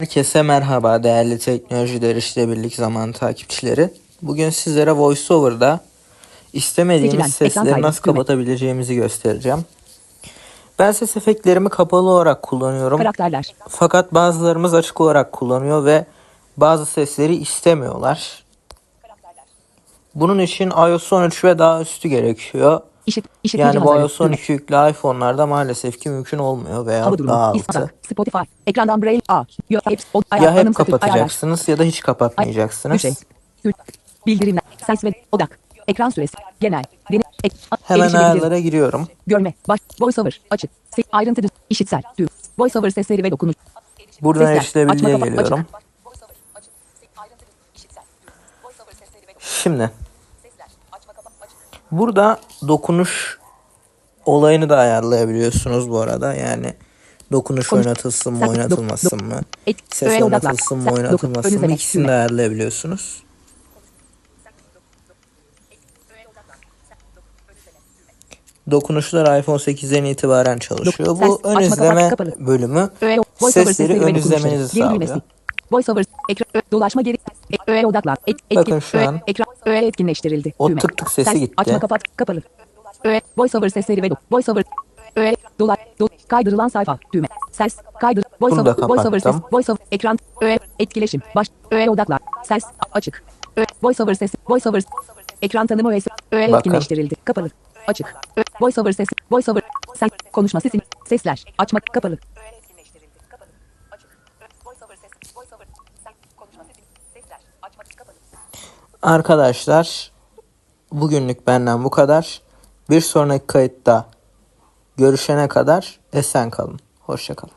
Herkese merhaba değerli teknolojiler işte birlik zaman takipçileri. Bugün sizlere VoiceOver'da istemediğimiz Seçilen, sesleri kaydı, nasıl düğme. kapatabileceğimizi göstereceğim. Ben ses efektlerimi kapalı olarak kullanıyorum. Karakterler. Fakat bazılarımız açık olarak kullanıyor ve bazı sesleri istemiyorlar. Bunun için iOS 13 ve daha üstü gerekiyor. İşit, işitme Yani bu iOS 12 yüklü iPhone'larda maalesef ki mümkün olmuyor veya Hava daha altı. Spotify. Ekrandan Braille. A. Yo, hep, o, Ya hep kapatacaksınız ya da hiç kapatmayacaksınız. Ay, Bildirimler. Ses ve odak. Ekran süresi. Genel. Deni, ek, Hemen ayarlara giriyorum. Görme. Baş. VoiceOver. Açık. Se, ayrıntı. düz- işitsel. Düz. VoiceOver sesleri ve dokunuş. Buradan Sesler. erişilebilirliğe geliyorum. Şimdi burada dokunuş olayını da ayarlayabiliyorsunuz bu arada. Yani dokunuş oynatılsın mı oynatılmasın mı? Ses oynatılsın mı oynatılmasın mı? İkisini de ayarlayabiliyorsunuz. Dokunuşlar iPhone 8'den itibaren çalışıyor. Bu ön izleme bölümü sesleri ön izlemenizi sağlıyor. VoiceOver. Ekran, dolaşma geri. E, öğe odaklan. Et, etkin, Bakın şu öğe, an ekran, öğe etkinleştirildi. o Düğme. tık tık sesi Ses, gitti. Açma kapat kapalı. Öğe, VoiceOver sesleri ve VoiceOver. Öğe, dolar, do, kaydırılan sayfa. Düğme. Ses, kaydır. VoiceOver, VoiceOver ses. VoiceOver, ekran, öğe, etkileşim. Baş, öğe odaklan. Ses, açık. Öğe, VoiceOver sesi, VoiceOver. Ekran tanımı öğesi, öğe Bakın. etkinleştirildi. Kapalı. Açık. Öğe, VoiceOver sesi, VoiceOver. Sen, konuşma sesi, sesler. Açma kapalı. Arkadaşlar bugünlük benden bu kadar. Bir sonraki kayıtta görüşene kadar esen kalın. Hoşça kalın.